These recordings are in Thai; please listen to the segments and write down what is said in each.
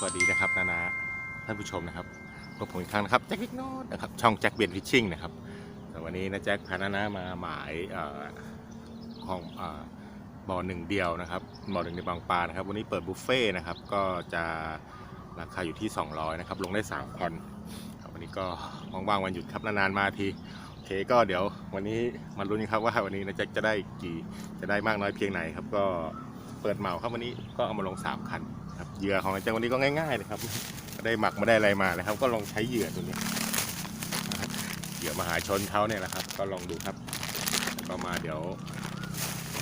สวัสดีนะครับนานาท่านผู้ชมนะครับพบผมอีกครั้งนะครับแจ็ควิกโนดนะครับช่องแจ็คเบียนฟิชชิ่งนะครับแต่วันนี้นะแจ็คพานานามาหมายเอ่อของอบ่อหนึ่งเดียวนะครับบ่อหนึ่งในบางปลานะครับ วันนี้เปิดบุฟเฟ่นะครับก็จะราคาอยู่ที่ 200นะครับลงได้3คนครับวันนี้ก็ว่างๆวันหยุดครับนานๆมาทีโอเคก็เดี๋ยววันนี้มาลุ้นกันครับว่าวันนี้นะแจ็คจะได้กี่จะได้มากน้อยเพียงไหนครับก็เปิดเหมาครับวันนี้ก็เอามาลง 3 คัน ครับเหยื่อของอาจารย์วันนี้ก็ง่ายๆนะครับได้หมักไม่ได้อะไรมานะครับ ก็ลองใช้เหยื่อตัวนี้เหยื่อมหาชนเขาเนี่ยแหละครับ ก็ลองดูครับก็มาเดี๋ยว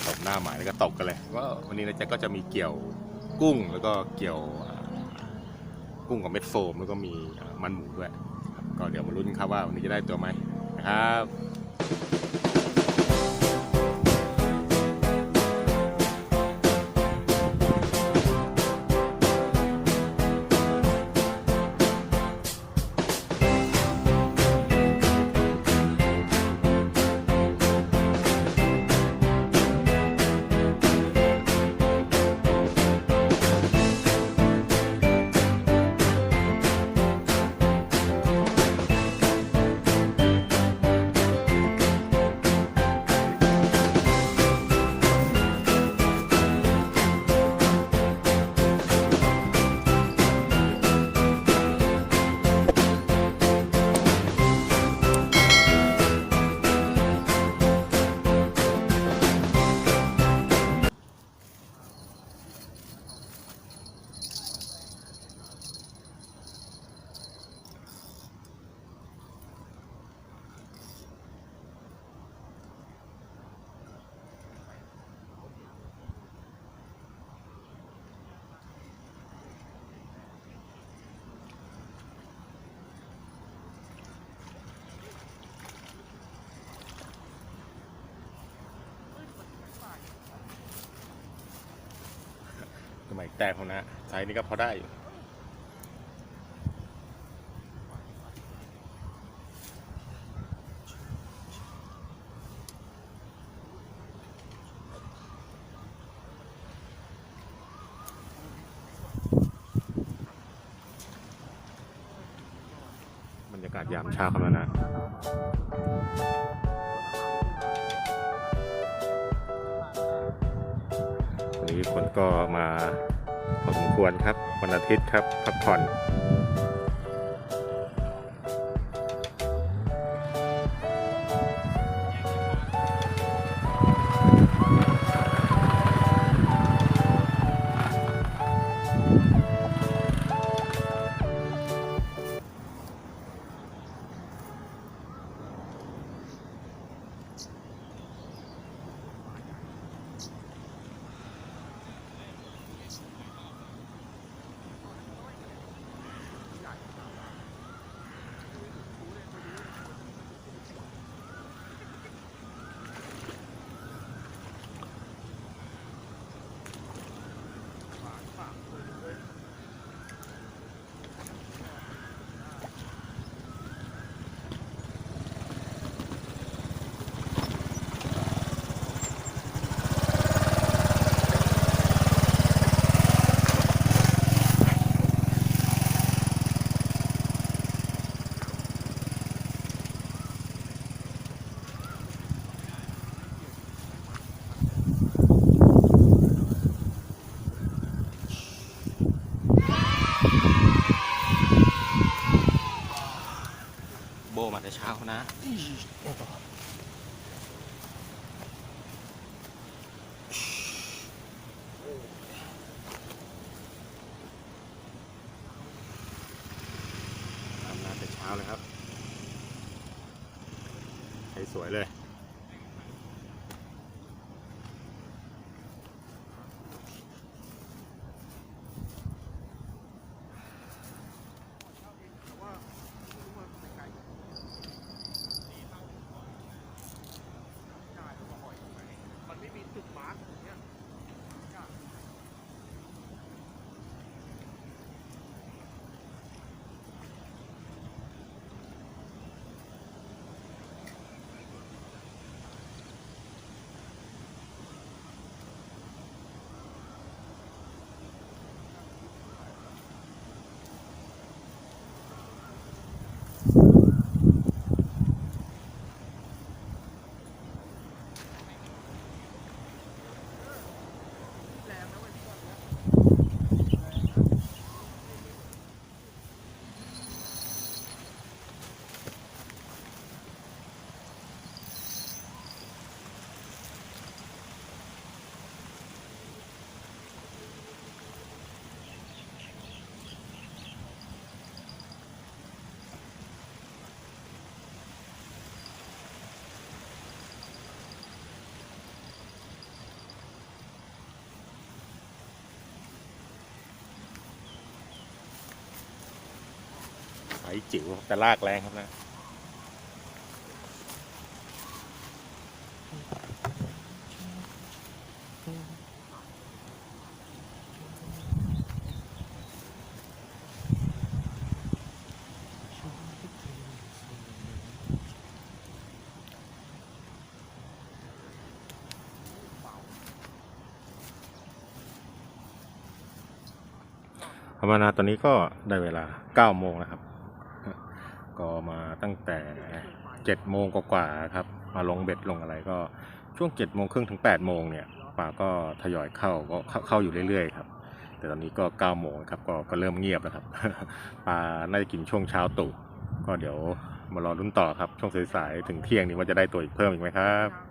ตบหน้าหมายแล้วก็ตบกันเลยก็วันนี้นะจ๊ะก็จะมีเกี่ยวกุ้งแล้วก็เกี่ยวกุ้งกับเม็ดโฟมแล้วก็มีมันหมูด้วยก็เดี๋ยวมาลุ้นครับว่าวันนี้จะได้ตัวไหมนะครับ มัยแต่ของนะไซส์นี้ก็พอได้อยู่บรรยากาศยามเช้าครับแล้วนะ นนี้คนก็มาพอสมควรครับ วันอาทิตย์ครับ พักผ่อน มาแต่เช้านะ ทำงานแต่เช้าเลยครับใช้สวยเลย จิ๋วแต่ลากแรงครับนะธรรมนาตอนนี้ก็ได้เวลา 9 โมงนะครับ ก็มาตั้งแต่เจ็ดโมงกว่าๆครับ มาลงเบ็ดลงอะไรก็ช่วงเจ็ดโมงครึ่งถึงแปดโมงเนี่ยปลาก็ทยอยเข้าก็เข้าเข้าอยู่เรื่อยๆครับ แต่ตอนนี้ก็เก้าโมงครับก็ก็เริ่มเงียบแล้วครับปลาน่าจะกินช่วงเช้าตู่ก็เดี๋ยวมารอรุ่นต่อครับ ช่วงสายๆถึงเที่ยงนี้ว่าจะได้ตัวอีกเพิ่มอีกไหมครับ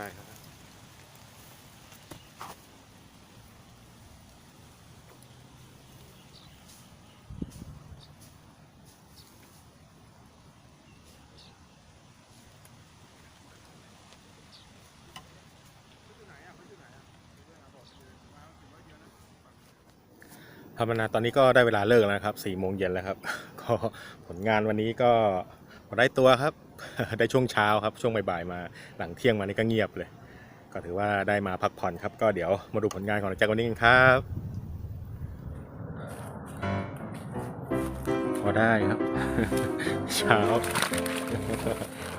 ได้ครับธรรมนาตอนนี้ก็ได้เวลาเลิกแล้วครับสี่โมงเย็นแล้วครับ ก็ผลงานวันนี้ก็ได้ตัวครับ ได้ช่วงเช้าครับช่วงบ่ายๆมาหลังเที่ยงมานี่ก็เงียบเลย ก็ถือว่าได้มาพักผ่อนครับ ก็เดี๋ยวมาดูผลงานของแจ็ควันนี้กันครับพอได้ครับ เช้า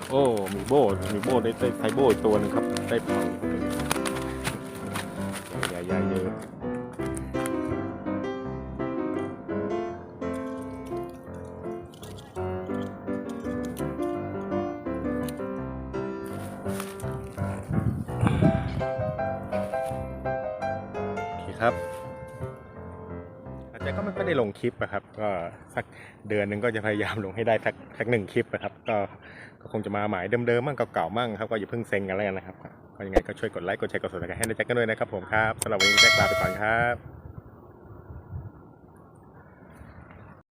โอ้ มีโบมีโบได้ได้ไทโบ้ตัวหนึ่งครับ ได้เผา ได้ลงคลิปนะครับ ก็สักเดือนหนึ่งก็จะพยายามลงให้ได้สักสักหนึ่งคลิปนะครับ ก็ก็คงจะมาหมายเดิมๆมั่งเก่าๆมั่งครับก็อย่าเพิ่งเซ็งกันแล้วกันนะครับก็ยังไงก็ช่วยกดไลค์กดแชร์กดสมัครให้นะแจ็คกันด้วยนะครับผมครับสำหรับวันนี้แจ็คลาไปก่อนครับ